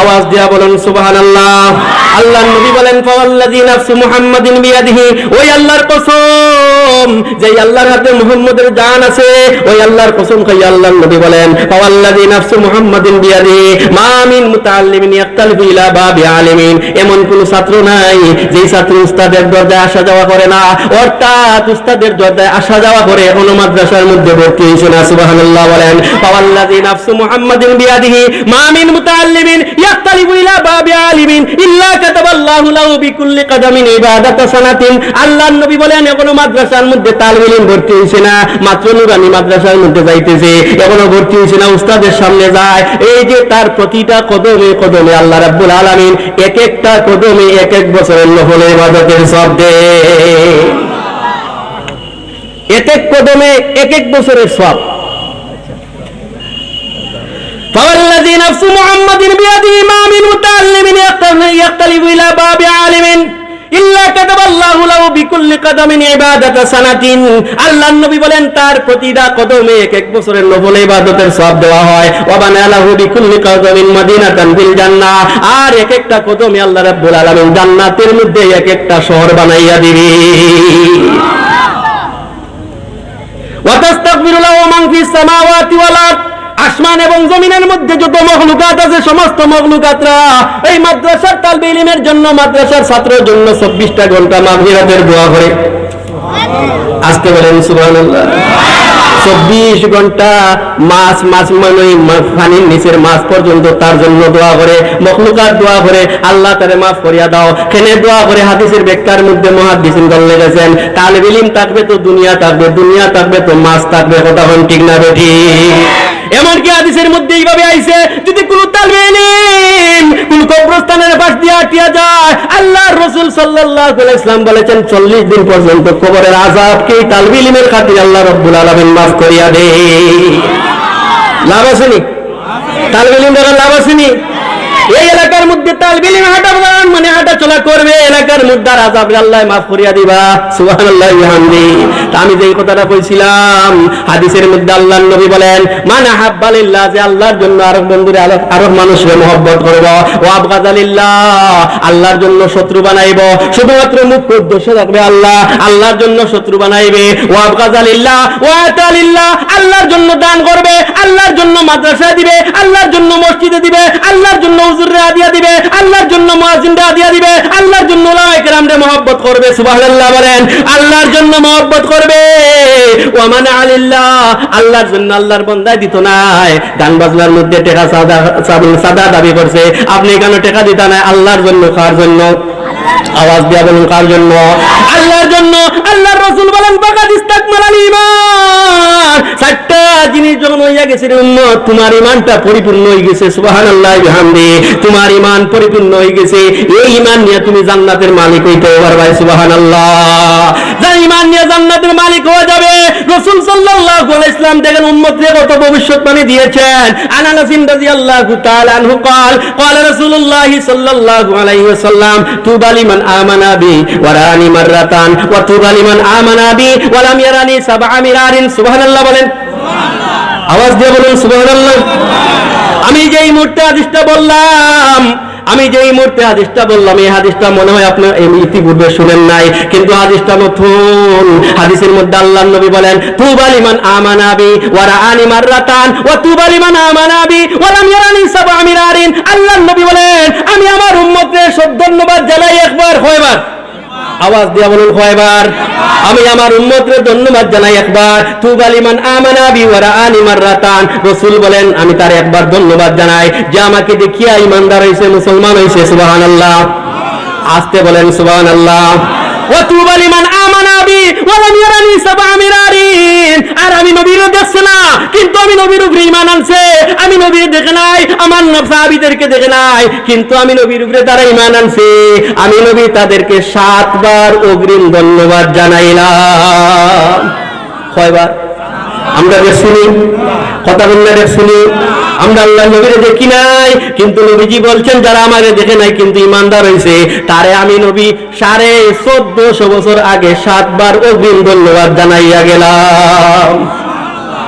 আওয়াজ দিয়া বলেন, সুবহানাল্লাহ। আল্লাহ নবী বলেন, ফাওয়াল্লাযী নাফসু মুহাম্মাদিন বিয়াদিহি। ওই আল্লাহর কসম যে আল্লাহর হাতে মুহাম্মদের জান আছে, ওই আল্লাহর কসম খাই আল্লাহর নবী বলেন, ফাওয়াল্লাযী নাফসু মুহাম্মাদিন বিয়াদিহি। মা মিন মুতাআল্লিমিন এমন কোন ছাত্র নাই যে ছাত্র উস্তাদের দরজায় আসা যাওয়া করে না। অর্থাৎ উস্তাদের দরজায় আসা যাওয়া করে মাদ্রাসার মধ্যে ভর্তি হয়েছে না বলেন। নবী বলেন মাদ্রাসার মধ্যে যাইতেছে। এখনও ভর্তি না, উস্তাদের সামনে যায়। এই যে তার প্রতিটা কদমে কদমে রাব্বুল আলামিন এক একটা কদমে এক এক বছরের নফল ইবাদতের শব্দে এক এক কদমে এক এক বছরের সব فوالذي نفس محمد بيده ما من متعلم يختلف إلى باب عالم ইল্লা কাতাবাল্লাহু লাহু বিকুল্লি কাদামিন ইবাদাতা সানাতিন। আল্লাহর নবী বলেন তার প্রতিটা কদমে এক এক বছরের নফল ইবাদতের সওয়াব দেওয়া হয়। ওয়া বানালাহু বিকুল্লি কাদামিন মাদিনাতান ফিল জান্নাহ। আর এক একটা কদমে আল্লাহ রাব্বুল আলামিন জান্নাতের মধ্যে এক একটা শহর বানাইয়া দিবে। ওয়া তাস্তাগফিরু লাহু মান ফিস সামাওয়াতি ওয়াল আরদ। আসমান এবং জমিনের মধ্যে যত মখলুকাত আছে, সমস্ত মখলুকাতরা এই মাদ্রাসার তালবে ইলিমের জন্য মাদ্রাসার ছাত্রের জন্য চব্বিশটা ঘণ্টা মাগফিরাতের দোয়া করে। আজকে বলেন, সুবহানাল্লাহ। চব্বিশ ঘণ্টা মাছ মাছ মানে পানির নিচের মাছ পর্যন্ত তার জন্য দোয়া করে, মখলুকাত দোয়া করে, আল্লাহ তারে মাফ করিয়া দাও। কেনে দোয়া করে হাদিসের ব্যাখ্যার মধ্যে মহাদিসিন গল্লে গেছেন তালে বিলিম থাকবে তো দুনিয়া থাকবে দুনিয়া থাকবে তো মাছ থাকবে, কথা হন ঠিক না বেঠি এমনকি হাদিসের মধ্যে এইভাবে আইছে, যদি কোন তালবে কোন কবরস্থানের পাশ দিয়ে আটিয়া যায়, আল্লাহর রসুল সাল্লাল্লাহু আলাইহি ইসলাম বলেছেন, চল্লিশ দিন পর্যন্ত কবরের আযাবকে কে তালবে ইলিমের খাতির আল্লাহ রব্বুল আলামিন মাফ করিয়া দে লাভ আসেনি তালবে ইলিম দ্বারা লাভ আসেনি এই এলাকার মধ্যে তালবিলিম হাঁটা বাগান মানে হাঁটা চলা করবে। এলাকার মধ্যে আযাব আল্লাহ, মাফ করিয়া দিবা। সুবহানাল্লাহি, বিহামদি। তা আমি যেই কথাটা কইছিলাম, হাদিসের মধ্যে আল্লাহর নবী বলেন, মান আহাব্বালিল্লাহ যে আল্লাহর জন্য আরও বন্ধুরে আরও মানুষকে মহব্বত করব। ও আবগাদালিল্লাহ আল্লাহর জন্য শত্রু বানাইব। শুধুমাত্র মুখ্য উদ্দেশ্য থাকবে আল্লাহ, আল্লাহর জন্য শত্রু বানাইবে। ও আবগাদালিল্লাহ ও আতালিল্লাহ আল্লাহর জন্য দান করবে, আল্লাহর জন্য মাদ্রাসা দিবে, আল্লাহর জন্য মসজিদে দিবে, আল্লাহর জন্য হুজুররা দিয়া দিবে, আল্লাহর জন্য মুয়াজ্জিনরা দিয়া দিবে, আল্লাহর জন্য ওলামায়ে কেরামরে মহব্বত করবে, সুবহানাল্লাহ বলেন। আল্লাহর জন্য মহব্বত করবে। ওয়া মান আলিল্লাহ, আল্লাহর জন্য আল্লাহর বান্দায় দিত নাই। গান বাজনার মধ্যে টেকা সাদা সাদা- দাবি করছে। আপনি কেন টেকা দিতা নাই? আল্লাহর জন্য, কার জন্য? আওয়াজ দিয়া বলুন কার জন্য আল্লাহর জন্য আল্লাহর রাসূল বলেন বাকাত ইস্তাকমাল আল ঈমান চারটা জিনিস যখন হইয়া গেছে রে উম্মত তোমার ইমানটা পরিপূর্ণ হয়ে গেছে সুবহানাল্লাহ বিহামদি তোমার ইমান পরিপূর্ণ হয়ে গেছে এই ইমান নিয়ে তুমি জান্নাতের মালিক হইতে পারবে সুবহানাল্লাহ যার ইমান নিয়ে জান্নাতের মালিক হয়ে যাবে রাসূল সাল্লাল্লাহু আলাইহি ইসলাম দেখেন উম্মতকে কত ভবিষ্যৎবাণী দিয়েছেন আনাস রাদিয়াল্লাহু তাআলা আনহু قال قال رسول الله صلى الله عليه وسلم طوبى লিমান আমানা বি ওয়ারানি মাররাতান, ওয়া তুবা লিমান বলেন সুবহানাল্লাহ আওয়াজ দিয়ে বলুন, সুবহানাল্লাহ। আমি যেই মুহূর্তে আদিষ্ট বললাম আমি যে এই মুহূর্তে হাদিসটা বললাম, এই হাদিসটা মনে হয় আপনার ইতিপূর্বে শুনেন নাই। কিন্তু হাদিসটা নতুন। হাদিসের মধ্যে আল্লাহ নবী বলেন তুবালিমান আমানাবি ওয়ারা আনি মাররাতান ওয়া তুবালিমান আমানাবি ওয়ালাম ইয়ারানি সাবা আমিরারিন আল্লাহ নবী বলেন, আমি আমার উম্মতের সব ধন্যবাদ জানাই একবার, কয়বার? আওয়াজ দিয়া বলুন কয়বার আমি আমার উন্মতের ধন্যবাদ জানাই একবার। তুবালিমান আমানা বিওয়ারা আনিমার রাতান রসুল বলেন, আমি তার একবার ধন্যবাদ জানাই। যে আমাকে দেখিয়া ইমানদার হয়েছে মুসলমান হয়েছে সুবাহান আল্লাহ আসতে বলেন, সুবহানাল্লাহ। ওয়া তুবা লিমান আমানা বি ওয়া লাম ইয়ারানি সাবআ মিরারিন আর আমি নবীর দেখছে না, কিন্তু আমি নবীর উপরে ঈমান আনছে। আমি নবীর দেখে নাই, আমার সাহাবীদেরকে দেখে নাই, কিন্তু আমি নবীর উপরে তারা ঈমান আনছে। আমি নবী তাদেরকে সাতবার অগ্রিম ধন্যবাদ জানাইলাম। কয়বার? আমরা শুনি কথা বললে শুনি আমরা আল্লাহ নবীরে দেখি নাই, কিন্তু নবীজি বলছেন, যারা আমারে দেখে নাই কিন্তু ইমানদার হয়েছে তারে আমি নবী সাড়ে চোদ্দশো বছর আগে সাতবার অগ্রিম ধন্যবাদ জানাইয়া গেলাম।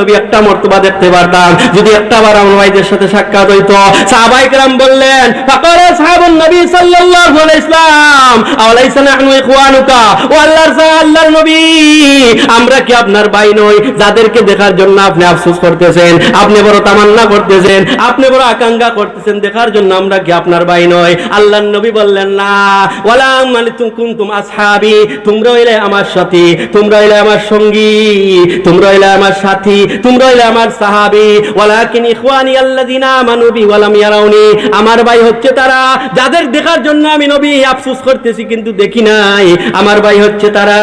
নবী একটা মর্তবা দেখতে পারতাম যদি একটা বার আমার ভাইদের সাথে সাক্ষাৎ হইতো সাহাবাই کرام বললেন ফাকারা সাহাবুন নবী সাল্লাল্লাহু আলাইহি ইসলাম আলাইসা নাহনু ইখওয়ানুকা ও আল্লাহর সাহা আল্লাহর নবী আমরা কি আপনার ভাই নই যাদেরকে দেখার জন্য আপনি আফসোস করতেছেন আপনি বড় তামান্না করতেছেন আপনি বড় আকাঙ্ক্ষা করতেছেন দেখার জন্য আমরা কি আপনার ভাই নই আল্লাহর নবী বললেন না ওয়ালা মালিতুম কুনতুম আসহাবি তোমরা হইলে আমার সাথী তোমরা হইলে আমার সঙ্গী তোমরা হইলে আমার সাথী তোমরা হইলে আমার সাহাবী। ওয়ালাকিন ইখওয়ানি আল্লাযিনা আমানু বি ইয়ারাউনি। আমার ভাই হচ্ছে তারা, যাদের দেখার জন্য আমি নবী আফসোস করতেছি কিন্তু দেখি নাই। আমার ভাই হচ্ছে তারা,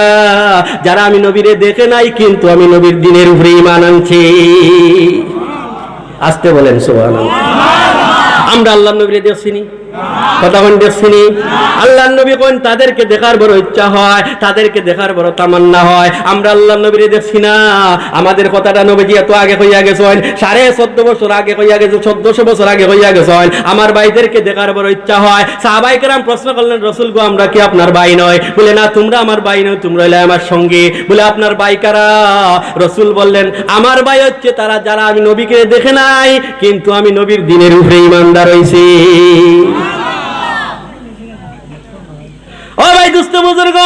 যারা আমি নবীরে দেখে নাই কিন্তু আমি নবীর দিনের উপরে ঈমান আনছি। আসতে বলেন, সুবহানাল্লাহ। আমরা আল্লাহ নবীরে দেখছিনি কথা দেখছিনি আল্লাহ নবী কোন তাদেরকে দেখার বড় ইচ্ছা হয়, তাদেরকে দেখার বড় তামান্না হয়। আমরা আল্লাহ নবীরে দেখছি না। আমাদের কথাটা নবীজি এত আগে হইয়া গেছেন, সাড়ে চোদ্দ বছর আগে হইয়া গেছে চোদ্দশো বছর আগে হইয়া গেছেন। আমার ভাইদেরকে দেখার বড় ইচ্ছা হয়। সাহাবাই কেরাম প্রশ্ন করলেন, রসুল গো, আমরা কি আপনার ভাই নয় বলে, না, তোমরা আমার ভাই নয় তোমরা হইলে আমার সঙ্গে। বলে, আপনার ভাই কারা? রসুল বললেন, আমার ভাই হচ্ছে তারা যারা আমি নবীকে দেখে নাই, কিন্তু আমি নবীর দিনের উপরে ইমানদার হইছি। ও ভাই দুস্থ বুজুর্গ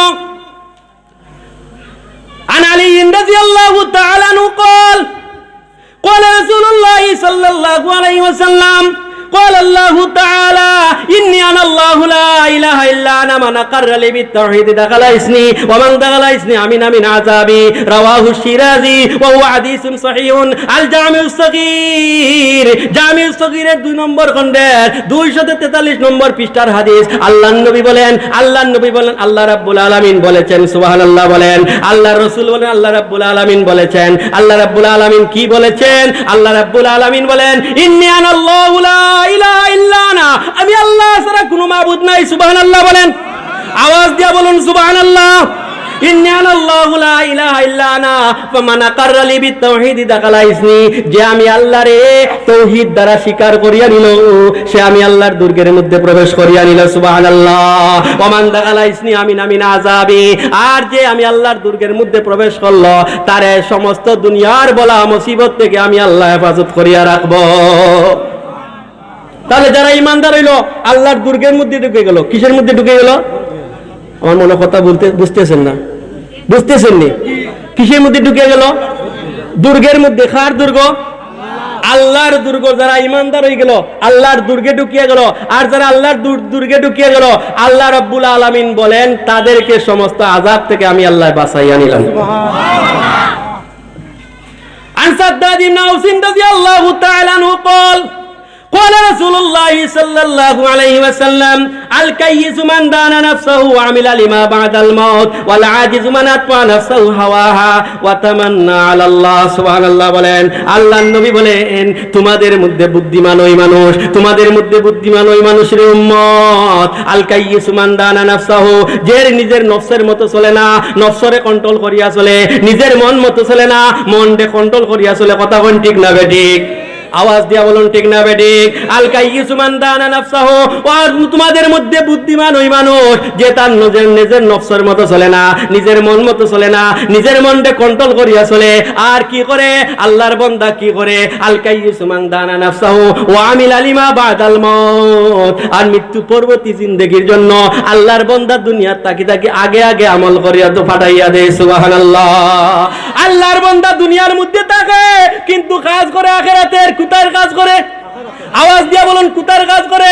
عن علي رضي الله تعالى عنه قال قال رسول الله صلى الله عليه وسلم قال الله تعالى إني أنا الله ইলাহা ইল্লা আনা মান আকাররা লি বিতাওহীদ দাখালা ওয়া মান দাখালা ইসনি আমিন আমিন আযাবি। রাওয়াহু শিরাজি ওয়া হুয়া হাদিসুন সহিহুন। আল জামিউস সগীর। জামিউস সগীরের 2 নম্বর খণ্ডের 243 নম্বর পৃষ্ঠার হাদিস। আল্লাহর নবী বলেন, আল্লাহর নবী বলেন, আল্লাহ রাব্বুল আলামিন বলেছেন, সুবহানাল্লাহ বলেন। আল্লাহর রাসূল বলেন, আল্লাহ রাব্বুল আলামিন বলেছেন। আল্লাহ রাব্বুল আলামিন কি বলেছেন? আল্লাহ রাব্বুল আলামিন বলেন, ইন্নী আনাল্লাহু লা ইলাহা ইল্লা আনা আমি আল্লাহ ছাড়া কোনো মাবুদ নাই সুবহান সুবহানাল্লাহ বলেন। আওয়াজ দিয়া বলুন সুবহানাল্লাহ। ইন্নী আনাল্লাহু লা ইলাহা ইল্লা আনা, ফামান আকাররা লি বিত্তাওহীদ দাখালা ইসনি যে আমি আল্লাহরে তৌহিদ দ্বারা স্বীকার করিয়া নিল, সে আমি আল্লাহর দুর্গের মধ্যে প্রবেশ করিয়া আমিন আযাবি, আর যে আমি দুর্গের মধ্যে প্রবেশ করল, তারে সমস্ত দুনিয়ার বলা মুসিবত থেকে আমি আল্লাহ হেফাজত করিয়া রাখব। তাহলে যারা ইমানদার হইল আল্লাহর দুর্গের মধ্যে ঢুকে গেল। কিসের মধ্যে ঢুকে গেল? আমার মনে কথা বলতে বুঝতেছেন না। বুঝতেছেন নি? কিসের মধ্যে ঢুকে গেল? দুর্গের মধ্যে। খার দুর্গ? আল্লাহর দুর্গ। যারা ইমানদার হয়ে গেল আল্লাহর দুর্গে ঢুকিয়ে গেল। আর যারা আল্লাহর দুর্গে ঢুকিয়ে গেল আল্লাহ রব্বুল আলমিন বলেন তাদেরকে সমস্ত আজাদ থেকে আমি আল্লাহ বাসাই আনিলাম আনসার দাদি নাউসিন রাদিয়াল্লাহু তাআলা নু قال قال رسول الله صلى الله عليه وسلم الكيس من دان نفسه وعمل لما بعد الموت والعاجز من اتبع نفسه هواها وتمنى على الله سبحان الله বলেন আল্লাহর নবী বলেন তোমাদের মধ্যে বুদ্ধিমান ওই মানুষ তোমাদের মধ্যে বুদ্ধিমান ওই মানুষের উম্মত আল কাইয়িস মান দানা নাফসাহু যে নিজের নফসের মতো চলে না নফসরে কন্ট্রোল করিয়া চলে নিজের মন মতো চলে না মন ডে কন্ট্রোল করিয়া চলে কথা কোন ঠিক না বে ঠিক আওয়াজ দিয়া বলুন, ঠিক না বেঠিক আল কাইয়িসু মান দানা নাফসাহু। আর তোমাদের মধ্যে বুদ্ধিমান ওই মানুষ, যে তার নিজের নিজের নফসের মতো চলে না, নিজের মন মতো চলে না, নিজের মনকে কন্ট্রোল করিয়া চলে। আর কি করে? আল্লাহর বান্দা কি করে? আল কাইয়িসু মান দানা নাফসাহু ওয়া আমিল আলিমা বাদাল মউত। আর মৃত্যু পরবর্তী জিন্দেগির জন্য আল্লাহর বান্দা দুনিয়ার তাকি তাকি আগে আগে আমল করিয়া তো ফাটাইয়া দেয়, সুবহানাল্লাহ। আল্লাহর বান্দা দুনিয়ার মধ্যে থাকে, কিন্তু কাজ করে আখেরাতের কুতার কাজ করে। আওয়াজ দিয়ে বলুন কুতার কাজ করে।